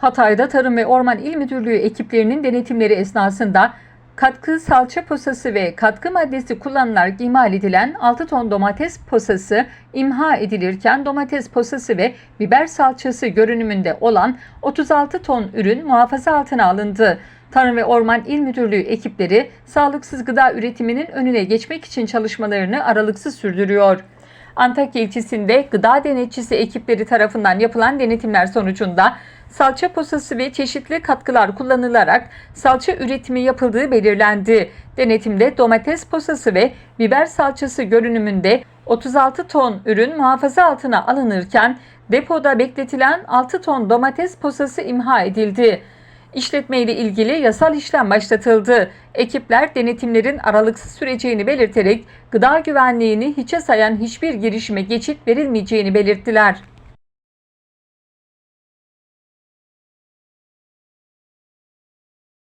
Hatay'da Tarım ve Orman İl Müdürlüğü ekiplerinin denetimleri esnasında katkı salça posası ve katkı maddesi kullanılarak imal edilen 6 ton domates posası imha edilirken domates posası ve biber salçası görünümünde olan 36 ton ürün muhafaza altına alındı. Tarım ve Orman İl Müdürlüğü ekipleri sağlıksız gıda üretiminin önüne geçmek için çalışmalarını aralıksız sürdürüyor. Antakya ilçesinde gıda denetçisi ekipleri tarafından yapılan denetimler sonucunda salça posası ve çeşitli katkılar kullanılarak salça üretimi yapıldığı belirlendi. Denetimde domates posası ve biber salçası görünümünde 36 ton ürün muhafaza altına alınırken depoda bekletilen 6 ton domates posası imha edildi. İşletme ile ilgili yasal işlem başlatıldı. Ekipler denetimlerin aralıksız süreceğini belirterek gıda güvenliğini hiçe sayan hiçbir girişime geçit verilmeyeceğini belirttiler.